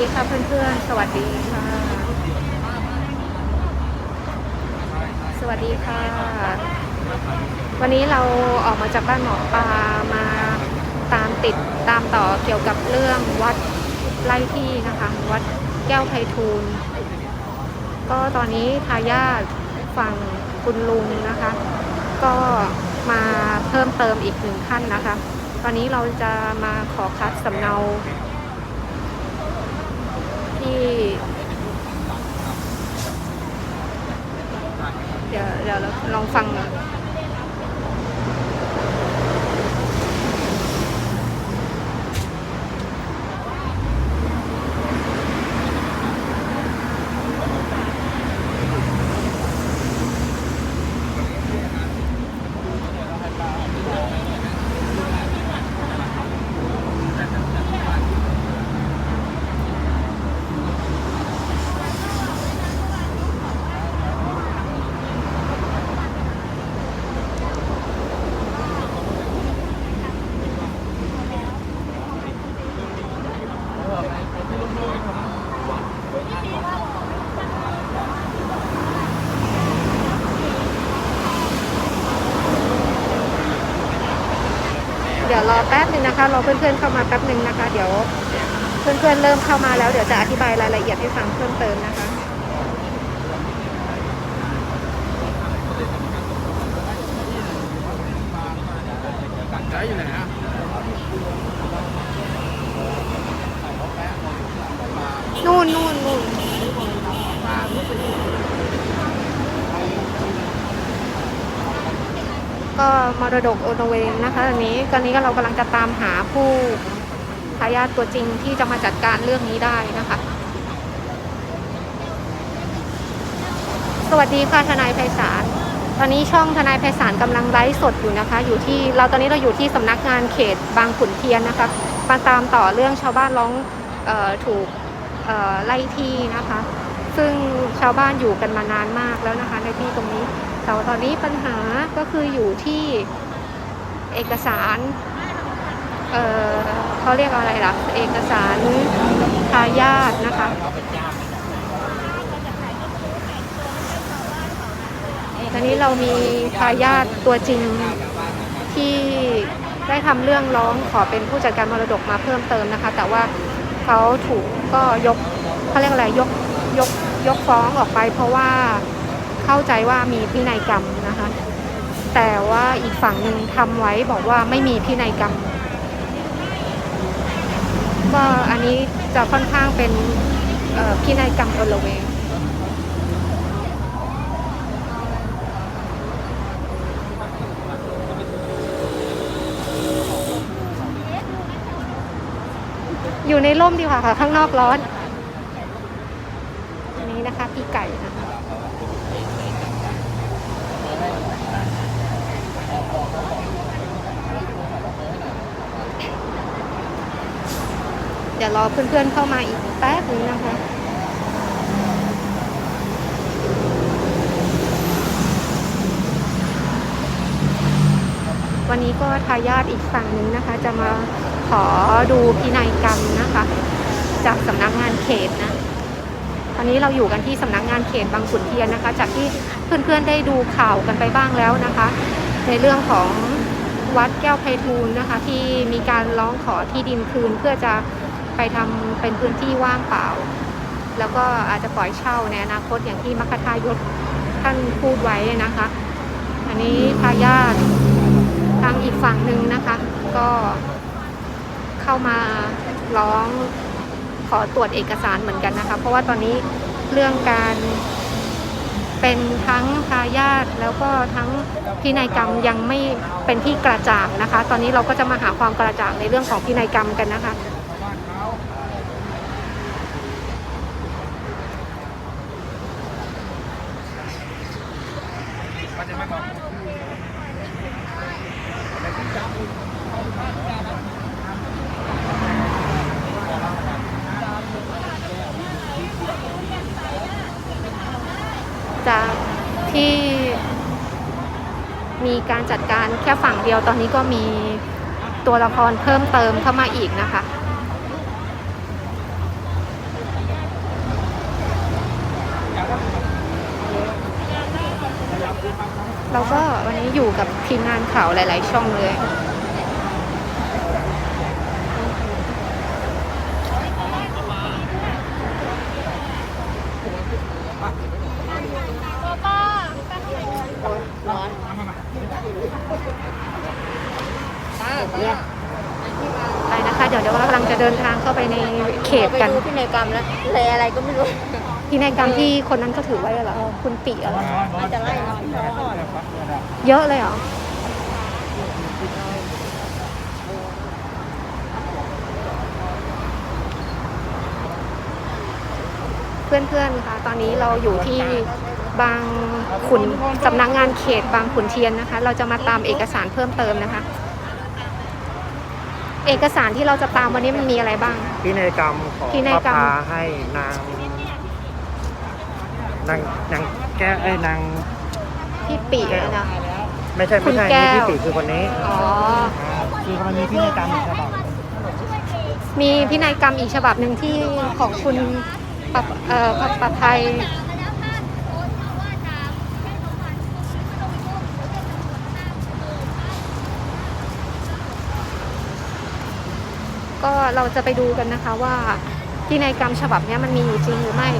ดีค่ะเพื่อนๆ สวัสดีค่ะ สวัสดีค่ะ วันนี้เราออกมาจากบ้านหมอปลามาตามติดตามต่อเกี่ยวกับเรื่องวัดไร่ที่นะคะ วัดแก้วไพฑูรย์ก็ตอนนี้ทายาทฝั่งคุณลุงนะคะ ก็มาเพิ่มเติมอีกหนึ่งท่านนะคะ ตอนนี้เราจะมาขอคัดสำเนา ที่ เดี๋ยวเดี๋ยวลองฟัง คะรอเพื่อนๆเข้ามาแป๊บหนึ่งนะคะ เดี๋ยวเพื่อนๆเริ่มเข้ามาแล้วเดี๋ยวจะอธิบายรายละเอียดให้ฟังเพิ่มเติมนะคะ ไก่อยู่ไหนอะ นู่นนู่นนู่น ก็มรดกโอนเวงนะคะอันนี้ตอนนี้ก็เรากำลังจะตามหาผู้ทายาทตัวจริงที่จะมาจัดการเรื่องนี้ได้นะคะ สวัสดีค่ะทนายไพศาลตอนนี้ช่องทนายไพศาลกำลังไลฟ์สดอยู่นะคะ อยู่ที่เราตอนนี้เราอยู่ที่สำนักงานเขตบางขุนเทียนนะคะมาตามต่อเรื่องชาวบ้านร้องออถูกไล่ที่นะคะ ซึ่งชาวบ้านอยู่กันมานานมากแล้วนะคะในที่ตรงนี้ แต่ว่าตอนนี้ปัญหาก็คืออยู่ที่เอกสาร เออเขาเรียกอะไรล่ะ เอกสารทายาทนะคะตอนนี้เรามีทายาทตัวจริงที่ได้ทำเรื่องร้องขอเป็นผู้จัดการมรดกมาเพิ่มเติมนะคะ แต่ว่าเขาถูกก็ยกเขาเรียกอะไรยกยกยกฟ้องออกไปเพราะว่า เข้าใจว่ามีพินัยกรรมนะคะ แต่ว่าอีกฝั่งหนึ่งทำไว้บอกว่าไม่มีพินัยกรรมก็อันนี้จะค่อนข้างเป็นเอ่อพินัยกรรมอนละเวงอยู่ในร่มดีกว่าค่ะ ข้างนอกร้อน อันนี้นะคะพี่ไก่นะคะ เดี๋ยวรอเพื่อนๆเข้ามาอีกแป๊บนึงนะคะวันนี้ก็ทายาทอีกฝั่งหนึ่งนะคะ จะมาขอดูพินัยกรรมนะคะ จากสำนักงานเขตนะ ตอนนี้เราอยู่กันที่สำนักงานเขตบางขุนเทียนนะคะ จากที่เพื่อนๆได้ดูข่าวกันไปบ้างแล้วนะคะ ในเรื่องของวัดแก้วไพฑูรย์นะคะ ที่มีการร้องขอที่ดินคืนเพื่อจะไปทำเป็นพื้นที่ว่างเปล่า แล้วก็อาจจะปล่อยเช่าในอนาคตอย่างที่มคทายกท่านพูดไว้นะคะ อันนี้ทายาททางอีกฝั่งหนึ่งนะคะ ก็เข้ามาร้องขอตรวจเอกสารเหมือนกันนะคะ เพราะว่าตอนนี้เรื่องการ เป็นทั้งทายาทแล้วก็ทั้งพินัยกรรมยังไม่เป็นที่กระจ่างนะคะ ตอนนี้เราก็จะมาหาความกระจ่างในเรื่องของพินัยกรรมกันนะคะ ที่มีการจัดการแค่ฝั่งเดียวตอนนี้ก็มีตัวละครเพิ่มเติมเข้ามาอีกนะคะ เราก็วันนี้อยู่กับทีมงานข่าวหลาย ๆ ช่องเลย ไปกันดูพินัยกรรมแล้วเลยอะไรก็ไม่รู้พินัยกรรมที่คนนั้นก็ถือไว้เหรอคุณปีเหรอมันจะไล่เราเพราะว่าเยอะเลยเหรอเพื่อนๆคะตอนนี้เราอยู่ที่บางขุนสำนักงานเขตบางขุนเทียนนะคะ เราจะมาตามเอกสารเพิ่มเติมนะคะ เอกสารที่เราจะตามวันนี้มันมีอะไรบ้าง พินัยกรรมของพินัยพระกรรมพาให้นางนางนางแก้วเอ้ยนางพี่ปีอะนะไม่ใช่คุไม่ณใช่แก้วนี่พี่ปีคือคนนี้อ๋อ คือมันมีพินัยกรรมอีกฉบับมีพินัยกรรมอีกฉบับหนึ่งที่ของคุณปะเอ่อปะปะภัย เราจะไปดูกันนะคะว่าพินัยกรรมฉบับนี้มันมีอยู่จริงหรือไม่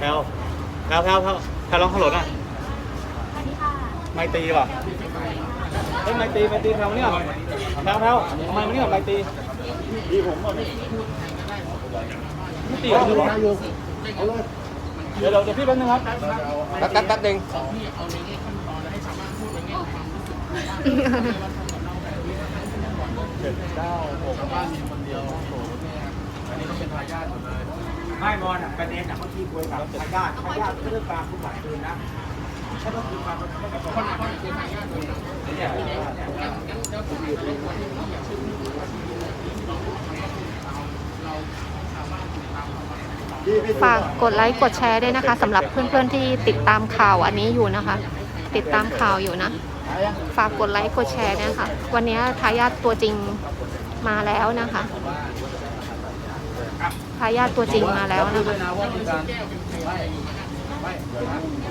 แพลวแพลวแพลวแพลวแพลวร้องขลุ่นอะไม่ตีป่ะเฮ้ยไม่ตีไม่ตีแพลวเนี่ยแพลวแพลวทำไมมันเนี่ยไม่ตีตีผมอะไม่ตีผมอยู่เดี๋ยวเดี๋ยวพี่แป๊บนึงครับแป๊บแป๊บแป๊บนึงไม่มอน อะประเด็นอะเมื่อกี้คุยกับทายาททายาทเรื่องการผู้หมายคืนนะใช่ก็คือการไม่กับคนคนคือทายาทเลยเนี่ยฝากกดไลค์กดแชร์ด้วยนะคะสำหรับเพื่อนๆที่ติดตามข่าวอันนี้อยู่นะคะ ติดตามข่าวอยู่นะ ฝากกดไลค์กดแชร์ด้วยนะคะวันนี้ทายาทตัวจริงมาแล้วนะคะ ทายาทตัวจริงมาแล้วนะคะ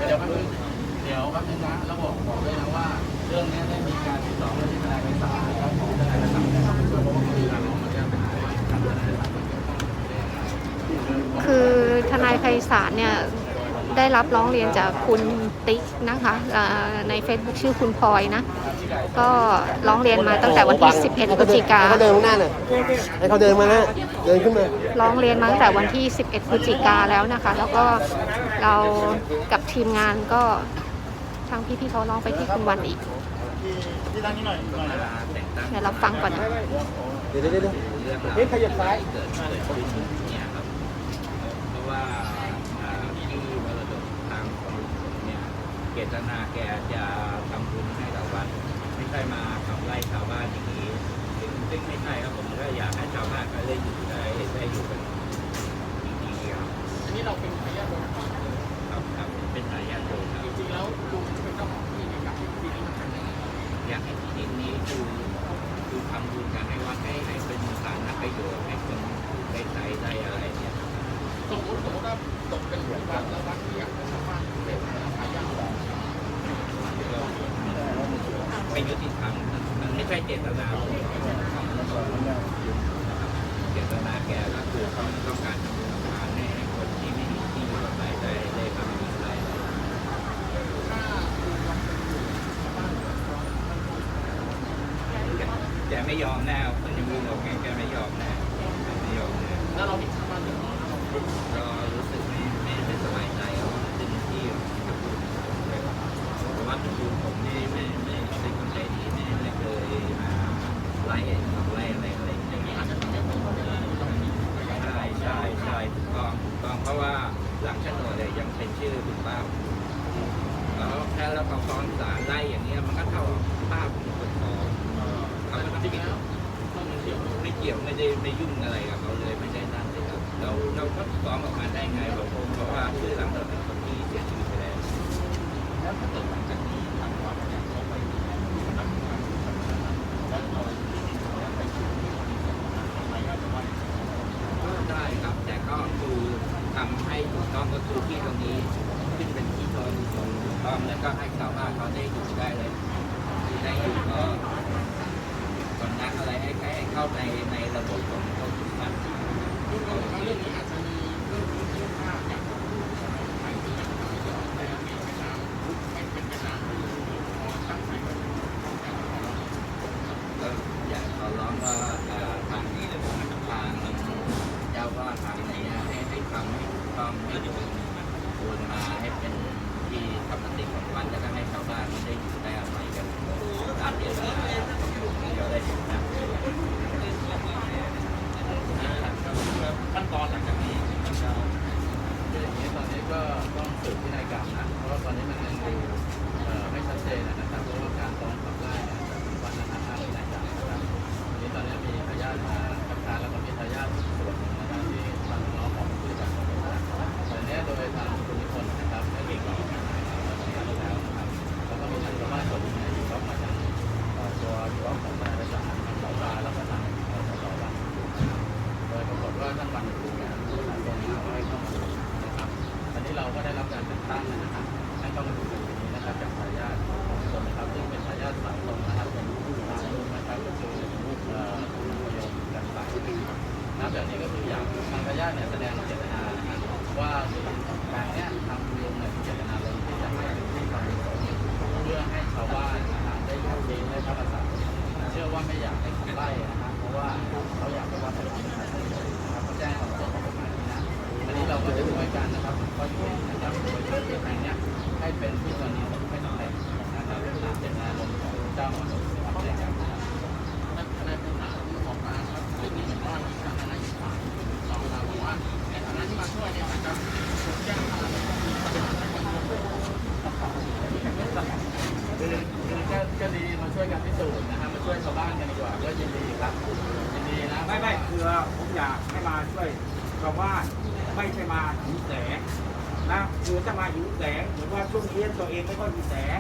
เดี๋ยวครับนึงนะแล้วบอกบอกด้วยนะว่า เรื่องนี้ได้มีการติดต่อไปที่ทนายไพศาลและของทนายไพศาลนะครับเพราะว่ามีการร้องมาแจ้งเป็นทนายทนายไพศาลคือทนายไพศาลเนี่ย ได้รับร้องเรียนจากคุณติ๊กนะคะเอ่อใน Facebook ชื่อคุณพลอยนะ ก็ร้องเรียนมาตั้งแต่วันที่ 11พฤศจิกาให้เขาเดินข้างหน้าหน่อยให้เขาเดินมานะเดินขึ้นมาร้องเรียนมาตั้งแต่วันที่ 11พฤศจิกาแล้วนะคะ แล้วก็เรากับทีมงานก็ทางพี่ๆเขาร้องไปที่คุณวันอีกเดี๋ยวเราฟังก่อนนะเดี๋ยวเดี๋ยวเดี๋ยวเฮ้ยขยับซ้าย จตนาแกจะทำบุญให้กับวัดไม่ใช่มาขับไล่ชาวบ้านอย่างนี้ซึ่งซึ่งไม่ใช่ครับผมก็อยากให้ชาวบ้านก็ได้อยู่ได้ได้อยู่กันดีๆครับ อันนี้เราเป็น ไม่ยุติธรรมมันไม่ใช่เจตนาของเจตนาแกก็คือเขาต้องการทำทานให้คนที่ไม่มีที่อยู่อาศัยได้ได้ทำอะไรแต่ไม่ยอมแน่ำแล้วก็ให้ชาวบ้านเขาได้อยู่ได้เลยได้อยู่ก็สำนักอะไรให้ให้เข้าในในระบบของเขาทุกท่านเรื่องนี้อาจจะมี นะคือถ้ามาหิวแสงเหมือนว่าช่วงนี้ตัวเองไม่ค่อยมีแสง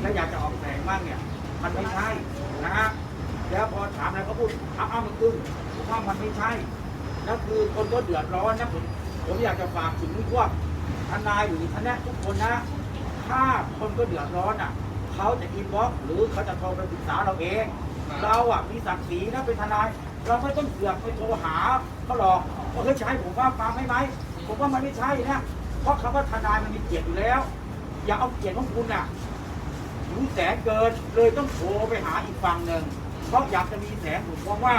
และอยากจะออกแสงบ้างเนี่ย มันไม่ใช่นะฮะแล้วพอถามอะไรก็พูดอ้าวอ้าวมันตึงผมว่ามันไม่ใช่แล้วคือคนก็เดือดร้อนนะผมผมอยากจะฝากถึงพวกทนายหรือทนายทุกคนนะ ถ้าคนก็เดือดร้อนอะเขาจะอินบ็อกซ์หรือเขาจะโทรไปปรึกษาเราเอง เราอะมีศักดิ์ศรีนะเป็นทนาย เราไม่ต้องเสือกไปโทรหาเขาหรอกว่าเขาจะให้ผมว่าฟังให้ไหมผมว่ามันไม่ใช่นะ เพราะคำว่าทนายมันมีเกียรติอยู่แล้ว อย่าเอาเกียรติของคุณน่ะรู้แสงเกินเลยต้องโทรไปหาอีกฝั่งหนึ่งเพราะอยากจะมีแสงผมมองว่า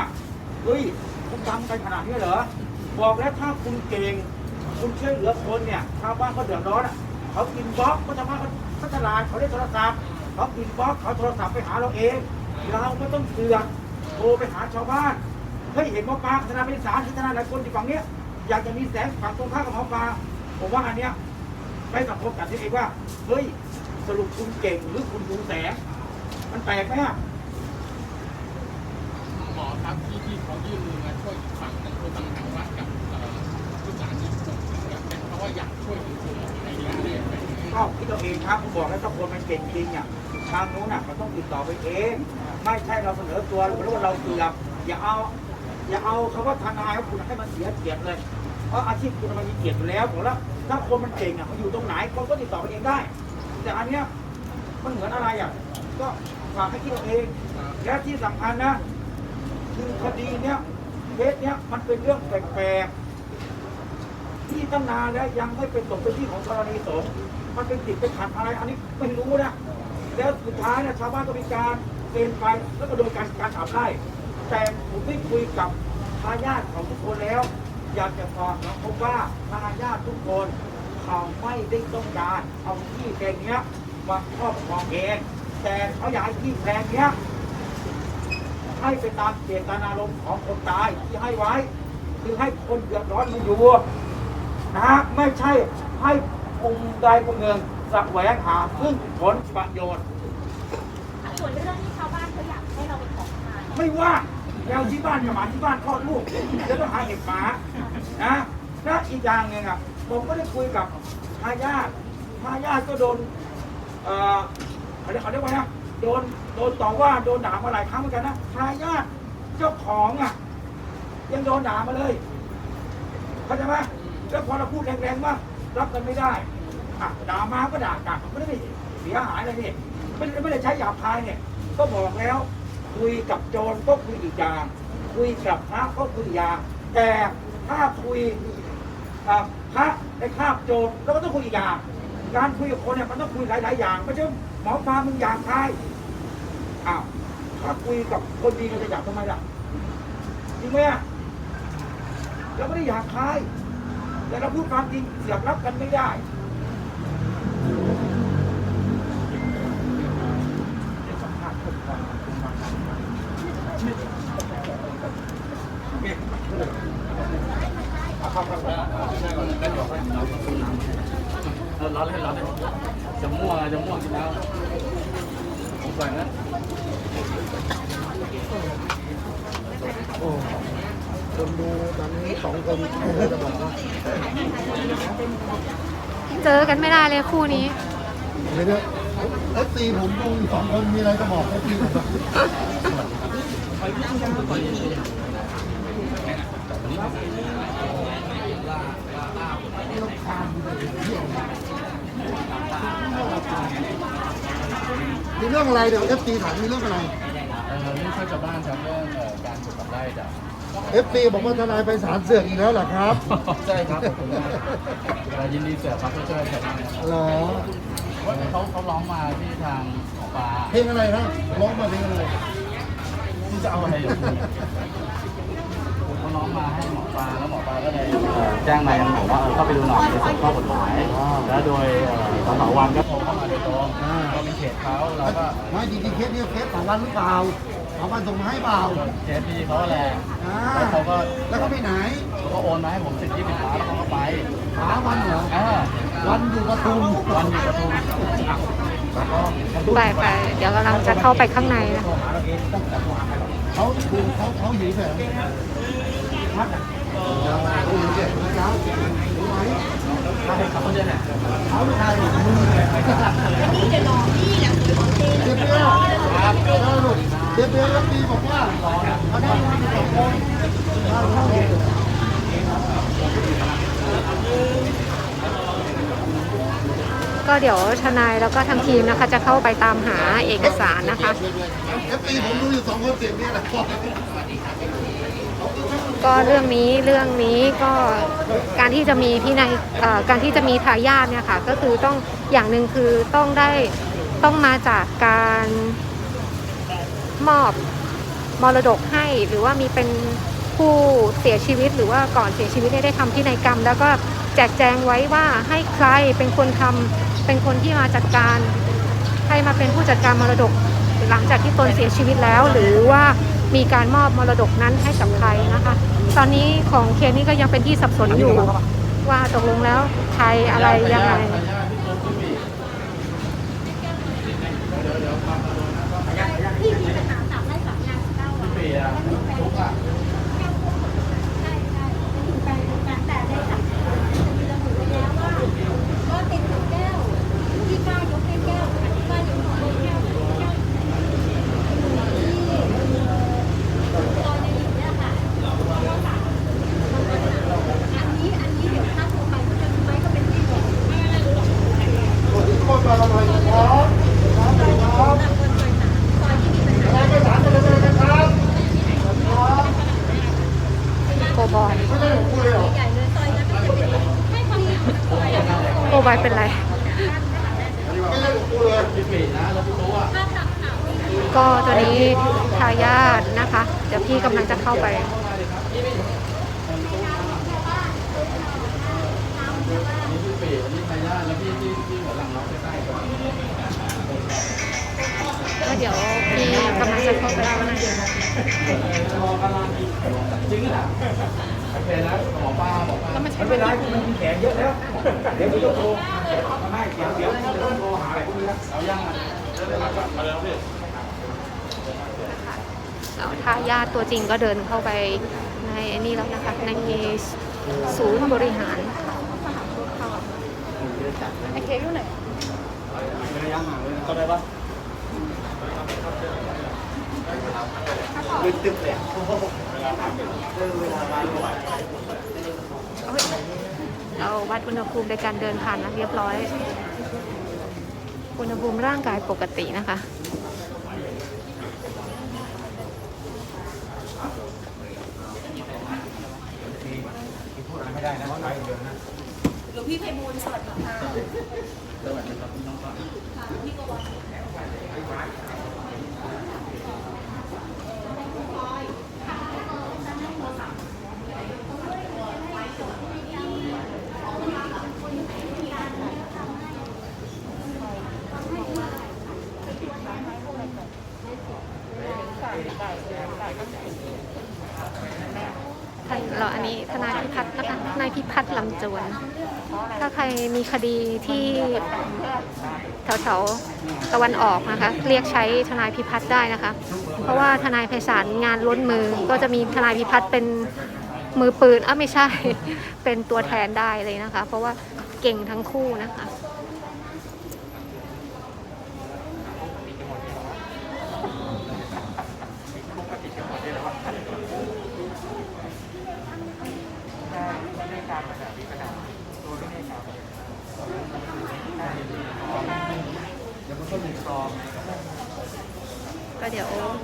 เฮ้ยคุณทำกันขนาดนี้เหรอบอกแล้วถ้าคุณเก่งคุณช่วยเหลือคนเนี่ยชาวบ้านเขาเดือดร้อนอะเขากินบล็อกเขาจะมาเขาฉลาดเขาได้โทรศัพท์เขากินบล็อกเขาโทรศัพท์ไปหาเราเองเราไม่ต้องเสือกโทรไปหาชาวบ้านเฮ้ยเห็นหมอปลาธนาเป็นสารที่ธนาหลายคนที่ฝั่งเนี้ยอยากจะมีแสงฝั่งตรงข้ามกับหมอปลา ผมว่าอันเนี้ยไปสังคมกันที่เองว่า เฮ้ย สรุปคุณเก่งหรือคุณดูแสงมันแปลกไหมอะหมอครับที่ที่เขายื่นมือมาช่วยอีกฝั่งนึงคือทางทางวัดกับเอ่อผู้การที่ถูกเนี่ยเป็นเพราะว่าอยากช่วยจริงๆในการเรียนแบบนี้ก็คิดตัวเองครับผมบอกแล้วถ้าคนมันเก่งจริงอะทางนู้นอะมันต้องติดต่อไปเอง ไม่ใช่เราเสนอตัวหรือว่าเราเสือกอย่าเอา อย่าเอาคำว่าทนายของคุณให้มันเสียเกียรติเลย เพราะอาชีพคุณมันมีเกียรติอยู่แล้วผมแล้ว ถ้าคนมันเก่งอะมันอยู่ตรงไหนคนก็ติดต่อไปเองได้ แต่อันเนี้ยมันเหมือนอะไรอะก็ฝากให้คิดเอาเอง และที่สำคัญนะ คือคดีเนี้ยเคสเนี้ยมันเป็นเรื่องแปลกๆที่ตั้งนานแล้วยังไม่เป็นตกเป็นที่ของกรณีสงฆ์มันเป็นติดเป็นขัดอะไร อันนี้ไม่รู้นะแล้วสุดท้ายเนี่ยชาวบ้านก็มีการเกณฑ์ไปแล้วก็โดนการการขับไล่แต่ผมได้คุยกับทายาทของทุกคนแล้ว อยากจะฝากนะพบว่าทายาททุกคนเขาไม่ได้ต้องการเอาที่แปลงเนี้ยมาครอบครองเอง แต่เขาอยากให้ที่แปลงเนี้ยให้ไปตามเจตนารมณ์ของคนตายที่ให้ไว้ คือให้คนเดือดร้อนมาอยู่นะฮะไม่ใช่ให้กลุ่มใดกลุ่มหนึ่งสแสวงหาซึ่งผลประโยชน์ส่วนเรื่องที่ชาวบ้านเขาอยากให้เราไปขอขมาไม่ว่า วที่บ้านกับหมาที่บ้านคลอดลูกจะต้องหาเห็บหมานะและอีกอย่างหนึ่งอะผมก็ได้คุยกับทายาททายาทก็โดนเอ่อเขาเรียกเขาเรียกว่านะโดนโดนต่อว่าโดนด่ามาหลายครั้งเหมือนกันนะทายาทเจ้าของอะยังโดนด่ามาเลยเข้าใจไหมแล้วพอเราพูดแรงๆว่ารับกันไม่ได้อะด่ามาก็ด่ากลับไม่ได้เสียหายอะไรนี่ไม่ได้ไม่ได้ใช้หยาบคายเนี่ย ก็บอกแล้ว คุยกับโจรก็คุยอีกอย่างคุยกับพระก็คุยอีกอย่างแต่ถ้าคุยกับพระในคาบโจรเราก็ต้องคุยอีกอย่างการคุยกับคนเนี่ยมันต้องคุยหลาย ๆ อย่างไม่ใช่หมอปลามึงอย่างคายอ้าวถ้าคุยกับคนดีมันจะอยากทำไมล่ะจริงไหมอะเราไม่ได้อยากคายแต่เราพูดความจริงเสียบรับกันไม่ได้ เออร้อนเลยร้อนเลยจะม่วงจะม่วงกินแล้วผมใส่นะ คนดูตอนนี้ สองคนจะบอกว่าเจอกันไม่ได้เลยคู่นี้ เดี๋ยวเอฟซีผมดูอยู่สองคนมีอะไรจะบอกเอฟซีผมบ้างมีเรื่องอะไรเดี๋ยวเอฟซีถามมีเรื่องอะไรเออนี่ช่วยชาวบ้านครับเรื่องเอ่อการปลูกกับไร่จ้ะ เอฟซีบอกว่าทนายไปศาลเสือกอีกแล้วเหรอครับ ใช่ครับขอบคุณมากเอ่อยินดีเสือครับที่ช่วยชาวบ้านครับเหรอว่าเขาเขาร้องมาที่ทางหมอปลาเพลงอะไรครับร้องมาเพลงอะไรที่จะเอาอะไรอยู่เขาร้องมาให้หมอปลาแล้วหมอปลาก็เลยเอ่อแจ้งมายังบอกว่าเออเข้าไปดูหน่อยในส่วนข้อกฎหมายแล้วโดยเอ่อสสวันก็โทรเข้ามาโดยตรงก็เป็นเขตเขาเราก็ไม่จริงๆเคสนี้เคสสองวันหรือเปล่า สองวันส่งมาให้เปล่าเคสที่เขาแหละอ่าแล้วเขาก็แล้วเขาไปไหนเขาก็โอนมาให้ผมสิบยี่สิบล้านแล้วเขาก็ไปหาวันเหรออ่าวันอยู่ปทุมวันอยู่ประตูไปไปเดี๋ยวกำลังจะเข้าไปข้างในนะเขาคือเขาเขาหิวแสงพัดอะเขาหิวแสงนะครับรู้ไหมเขาจะเนี่ยเขาไม่ทายมึงนี่จะนอนนี่แหละคือของจริงเดี๋ยวเดี๋ยวครับ เดี๋ยวเดี๋ยวเดี๋ยวแล้วปีบอกว่าเขาได้มาสองคนเข้าข้าเลยก็เดี๋ยวทนายแล้วก็ทางทีมนะคะ จะเข้าไปตามหาเอกสารนะคะ เอฟปีผมดูอยู่สองคนเสียงเนี่ยแหละก็เรื่องนี้เรื่องนี้ก็การที่จะมีพี่นายการที่จะมีทายาทเนี่ยค่ะ ก็คือต้องอย่างหนึ่งคือต้องได้ต้องมาจากการ มอบมรดกให้ หรือว่ามีเป็นผู้เสียชีวิต หรือว่าก่อนเสียชีวิตเนี่ยได้ทำพินัยกรรม แล้วก็แจกแจงไว้ว่าให้ใครเป็นคนทำเป็นคนที่มาจัดการ ให้มาเป็นผู้จัดการมรดกหลังจากที่ตนเสียชีวิตแล้ว หรือว่ามีการมอบมรดกนั้นให้กับใครนะคะ ตอนนี้ของเคสนี้ก็ยังเป็นที่สับสนอยู่ว่าตกลงแล้วใครอะไรยังไง พี่มีปัญหาสามไร่สามงานเก้าวัน ปีอะทุกอะ ใช่ใช่ถึงแปลงการแต่ได้สัมจะมีระบุไว้แล้วว่าก็ติดแก้วที่ป้ายกให้แก้วป้ายกของแก้วแก้วที่ตอนในอยู่เนี่ยค่ะอันนี้อันนี้เดี๋ยวถ้าโทรไปก็จะไปก็เป็นที่บอกไม่อะไรหรอก คนมาทำไมครับครับครับไปศาลกันเลยนะครับ โกบอย ไม่ได้ผมคุยหรอ ใหญ่เลยซอยนั้นก็จะเป็นให้ความดีซอยอะ โกบอยเป็นไร ไม่ได้ผมคุยเลย พี่ปีนะแล้วพี่รู้ ว่าถ้าทำข่าวไม่ดีก็ตอนนี้ทายาทนะคะ เดี๋ยวพี่กำลังจะเข้าไปนี่พี่ปีอันนี้ทายาทแล้วพี่ที่ที่หัวหลังน้องใกล้ๆ ก่อนก็เดี๋ยวพี่กำลังจะเข้าไปข้างในจริงเหรอโอเคนะหมอป้าบอกว่าไม่เป็นไรมันมีแผลเยอะแล้ว เดี๋ยวพี่ต้องโทรไม่เดี๋ยวเดี๋ยวจะต้องโทรหาอะไรพวกนี้แล้วเอายังอะมาแล้วพี่แล้วถ้าญาติตัวจริงก็เดินเข้าไปในนี่แล้วนะคะ ในศูนย์บริหารไอเค้กอยู่ไหนระยะห่างเลยเข้าได้ปะ ลึกตึ๊บเลยเราวัดอุณหภูมิในการเดินผ่านนะเรียบร้อย อุณหภูมิร่างกายปกตินะคะ ไม่ได้นะไปเดี๋ยวนะ หลวงพี่ไพบูลย์สวัสดีค่ะ ท่านเราอันนี้ทนายพิพัฒน์นะคะทนายพิพัฒน์ลำจวน ถ้าใค รมีคดีที่แถวๆตะวันออกนะคะ เรียกใช้ทนายพิพัฒน์ได้นะคะ เพราะว่าทนายไพศาลงานล้นมือก็จะมีทนายพิพัฒน์เป็นมือปืนอ้าไม่ใช่ เป็นตัวแทนได้เลยนะคะ เพราะว่าเก่งทั้งคู่นะคะ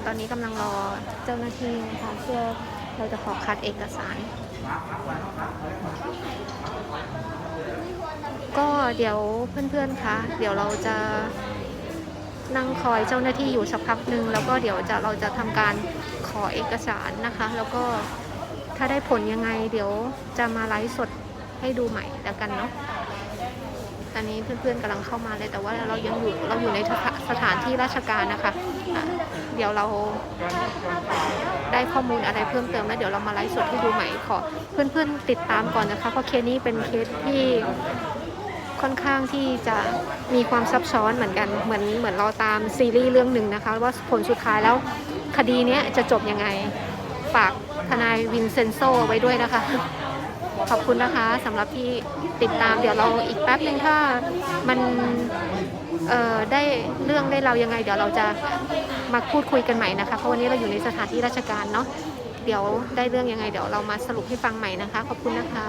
ตอนนี้กำลังรอเจ้าหน้าที่นะคะเพื่อเราจะขอคัดเอกสาร ก็เดี๋ยวเพื่อนๆคะเดี๋ยวเราจะนั่งคอยเจ้าหน้าที่อยู่สักพักหนึ่งแล้วก็เดี๋ยวจะเราจะทำการขอเอกสารนะคะ แล้วก็ถ้าได้ผลยังไง เดี๋ยวจะมาไลฟ์สดให้ดูใหม่แล้วกันเนาะตอนนี้เพื่อนๆกำลังเข้ามาเลยแต่ว่าเรายังอยู่เราอยู่ในสถานที่ราชการนะคะอะ เดี๋ยวเราได้ข้อมูลอะไรเพิ่มเติมแล้วเดี๋ยวเรามาไลฟ์สดให้ดูใหม่ขอเพื่อนๆติดตามก่อนนะคะเพราะเคสนี้เป็นเคสที่ค่อนข้างที่จะมีความซับซ้อนเหมือนกันเหมือนเหมือนเราตามซีรีส์เรื่องหนึ่งนะคะ ว่าผลสุดท้ายแล้วคดีนี้จะจบยังไง ฝากทนายวินเซนโซไว้ด้วยนะคะ ขอบคุณนะคะสำหรับที่ติดตามเดี๋ยวเราอีกแป๊บนึงถ้ามัน ได้เรื่องได้เรายังไง เดี๋ยวเราจะมาพูดคุยกันใหม่นะคะ เพราะวันนี้เราอยู่ในสถานที่ราชการเนาะเดี๋ยวได้เรื่องยังไง เดี๋ยวเรามาสรุปให้ฟังใหม่นะคะ ขอบคุณนะคะ